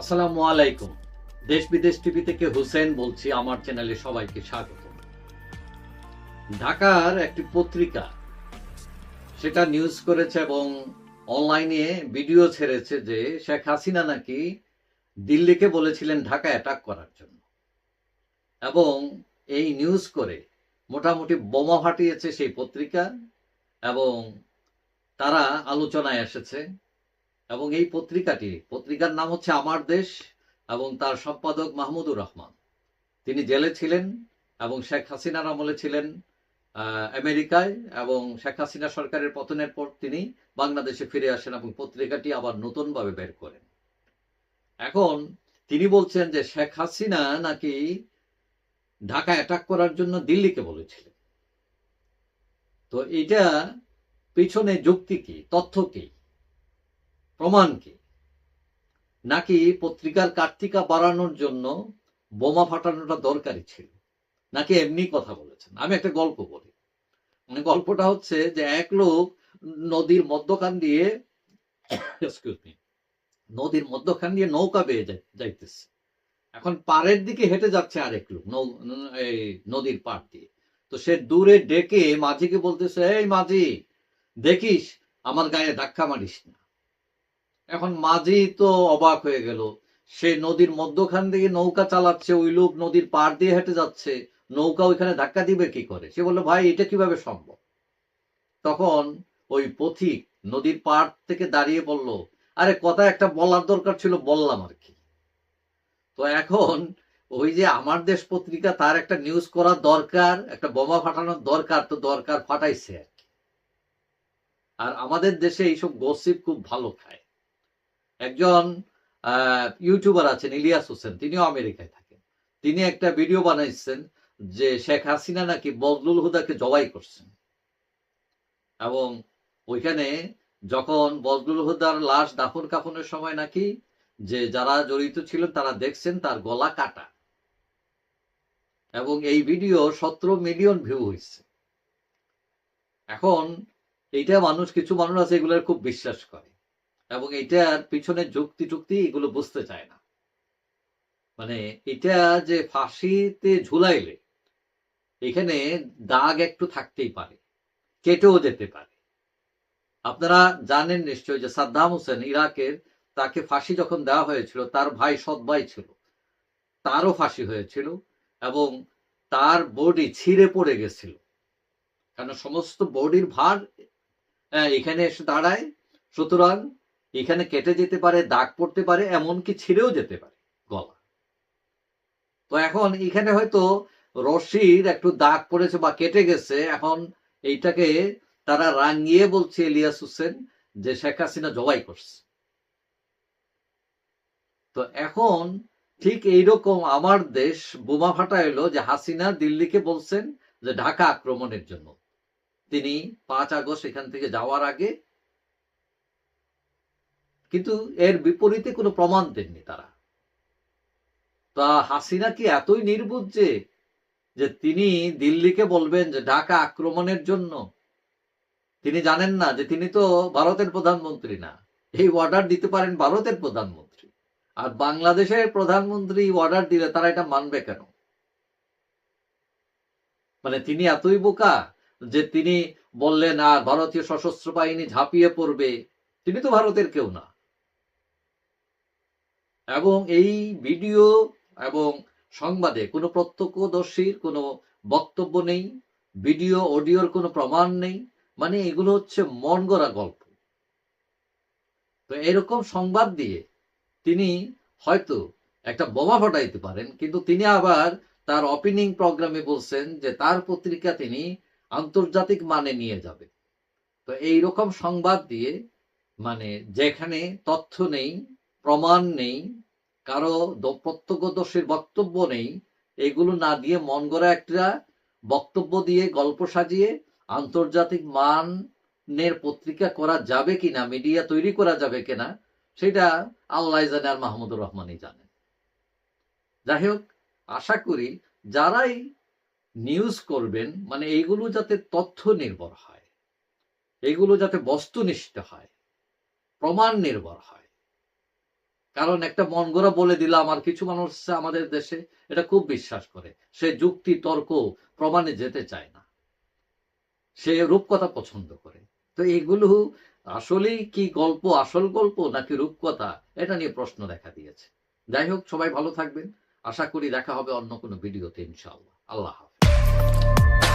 আসসালামু আলাইকুম। দেশ বিদেশ টিভি থেকে হুসেন বলছি, আমার চ্যানেলে সবাইকে স্বাগত। ঢাকার একটি পত্রিকা, সেটা নিউজ করেছে এবং অনলাইনে ভিডিও ছেড়েছে যে শেখ হাসিনা নাকি দিল্লিকে বলেছিলেন ঢাকা অ্যাটাক করার জন্য। এবং এই নিউজ করে মোটামুটি বোমা ফাটিয়েছে সেই পত্রিকা এবং তারা আলোচনায় এসেছে। এবং এই পত্রিকাটি, পত্রিকার নাম হচ্ছে আমার দেশ এবং তার সম্পাদক মাহমুদুর রহমান। তিনি জেলে ছিলেন এবং শেখ হাসিনার আমলে ছিলেন আমেরিকায় এবং শেখ হাসিনা সরকারের পতনের পর তিনি বাংলাদেশে ফিরে আসেন এবং পত্রিকাটি আবার নতুনভাবে বের করেন। এখন তিনি বলছেন যে শেখ হাসিনা নাকি ঢাকা অ্যাটাক করার জন্য দিল্লিকে বলেছিলেন। তো এটা পিছনে যুক্তি কি, তথ্য কি? প্রমাণ কি? নাকি পত্রিকার কার্তিকা বাড়ানোর জন্য বোমা ফাটানোটা দরকারি ছিল? নাকি এমনি কথা বলেছেন? আমি একটা গল্প বলি। মানে গল্পটা হচ্ছে যে এক লোক নদীর মধ্যখান দিয়ে নদীর মধ্যখান দিয়ে নৌকা বেয়ে যাই- যাইতেছে। এখন পাড়ের দিকে হেঁটে যাচ্ছে আরেক লোক এই নদীর পাড় দিয়ে। তো সে দূরে ডেকে মাঝিকে বলতেছে, এই মাঝি, দেখিস, আমার গায়ে ধাক্কা মারিস না। এখন মাঝি তো অবাক হয়ে গেল। সে নদীর মধ্যখান থেকে নৌকা চালাচ্ছে, ওই লোক নদীর পাড় দিয়ে হেঁটে যাচ্ছে, নৌকা ওইখানে ধাক্কা দিবে কি করে? সে বলল, ভাই, এটা কীভাবে সম্ভব? তখন ওই পথিক নদীর পাড় থেকে দাঁড়িয়ে বলল, আরে কথা একটা বলার দরকার ছিল, বললাম আর কি। তো এখন ওই যে আমার দেশ পত্রিকা, তার একটা নিউজ করা দরকার, একটা বোমা ফাটানোর দরকার, তো দরকার ফাটাইছে আর আমাদের দেশে এইসব গসিপ খুব ভালো খায়। একজন ইউটিউবার আছেন, ইলিয়াস হোসেন, তিনিও আমেরিকায় থাকেন। তিনি একটা ভিডিও বানাইছেন যে শেখ হাসিনা নাকি বজলুল হুদাকে জবাই করছেন। এবং ওইখানে যখন বজলুল হুদার লাশ দাফন কাফনের সময় নাকি যে যারা জড়িত ছিলেন, তারা দেখছেন তার গলা কাটা। এবং এই ভিডিও সতেরো মিলিয়ন ভিউ হয়েছে। এখন এইটা মানুষ, কিছু মানুষ আছে এগুলোর খুব বিশ্বাস করে। এবং এটার পিছনে যুক্তি টুক্তি এগুলো বুঝতে চায় না। মানে এটা যে ফাঁসিতে ঝুলাইলে, এখানে দাগ একটু থাকতেই পারে, কেটেও যেতে পারে। আপনারা জানেন নিশ্চয় যে সাদ্দাম হোসেন ইরাকের তাকে ফাঁসি যখন দেওয়া হয়েছিল, তার ভাই সৎ ভাই ছিল, তারও ফাঁসি হয়েছিল এবং তার বডি ছিঁড়ে পড়ে গেছিল। কারণ সমস্ত বডির ভার এখানে এসে দাঁড়ায়। সুতরাং এখানে কেটে যেতে পারে, দাগ পড়তে পারে, এমনকি ছিঁড়েও যেতে পারে গলা। তো এখন এখানে হয়তো রশির একটু দাগ পড়েছে বা কেটে গেছে, এখন এইটাকে তারা রাঙিয়ে বলছে ইলিয়াস হোসেন যে শেখ হাসিনা জবাই করছে। তো এখন ঠিক এইরকম আমার দেশ বোমা ফাটা এলো যে হাসিনা দিল্লিকে বলছেন যে ঢাকা আক্রমণের জন্য। তিনি পাঁচ আগস্ট এখান থেকে যাওয়ার আগে কিন্তু এর বিপরীতে কোনো প্রমাণ দেননি তারা। তা হাসিনা কি এতই নির্বুধ যে যে তিনি দিল্লিকে বলবেন যে ঢাকা আক্রমণের জন্য? তিনি জানেন না যে তিনি তো ভারতের প্রধানমন্ত্রী না। এই অর্ডার দিতে পারেন ভারতের প্রধানমন্ত্রী। আর বাংলাদেশের প্রধানমন্ত্রী অর্ডার দিলে তারা এটা মানবে কেন? মানে তিনি এতই বোকা যে তিনি বললেন, আর ভারতীয় সশস্ত্র বাহিনী ঝাঁপিয়ে পড়বে। তিনি তো ভারতের কেউ না। এবং এই ভিডিও এবং সংবাদে কোনো প্রত্যক্ষদর্শীর কোনো বক্তব্য নেই, ভিডিও, অডিওর কোনো প্রমাণ নেই মানে এগুলো হচ্ছে মন গল্প। তো এরকম সংবাদ দিয়ে তিনি হয়তো একটা বোমা ফাটাইতে পারেন, কিন্তু তিনি আবার তার ওপেনিং প্রোগ্রামে বলছেন যে তার পত্রিকা তিনি আন্তর্জাতিক মানে নিয়ে যাবে। তো এই রকম সংবাদ দিয়ে মানে যেখানে তথ্য নেই, প্রমাণ নেই কারও দ- প্রত্যক্ষদর্শীর বক্তব্য নেই, এগুলো না দিয়ে মন গড়া একটা বক্তব্য দিয়ে গল্প সাজিয়ে আন্তর্জাতিক মানের পত্রিকা করা যাবে কিনা, মিডিয়া তৈরি করা যাবে কিনা, সেটা আল্লাহ জানে আর মাহমুদুর রহমানই জানেন। যাই হোক, আশা করি যারাই নিউজ করবেন মানে এইগুলো যাতে তথ্য নির্ভর হয় এগুলো যাতে বস্তুনিষ্ঠ হয়, প্রমাণ নির্ভর হয় কারণ একটা মন গড়া বলে দিলাম আর কিছু মানুষ আমাদের দেশে এটা খুব বিশ্বাস করে। সে যুক্তি, তর্ক, প্রমাণে যেতে চায় না। সে রূপকথা পছন্দ করে। তো এগুলো আসলেই কি গল্প, আসল গল্প নাকি রূপকথা? এটা নিয়ে প্রশ্ন দেখা দিয়েছে। যাই হোক, সবাই ভালো থাকবেন। আশা করি দেখা হবে অন্য কোনো ভিডিওতে ইনশাআল্লাহ। আল্লাহ হাফেজ।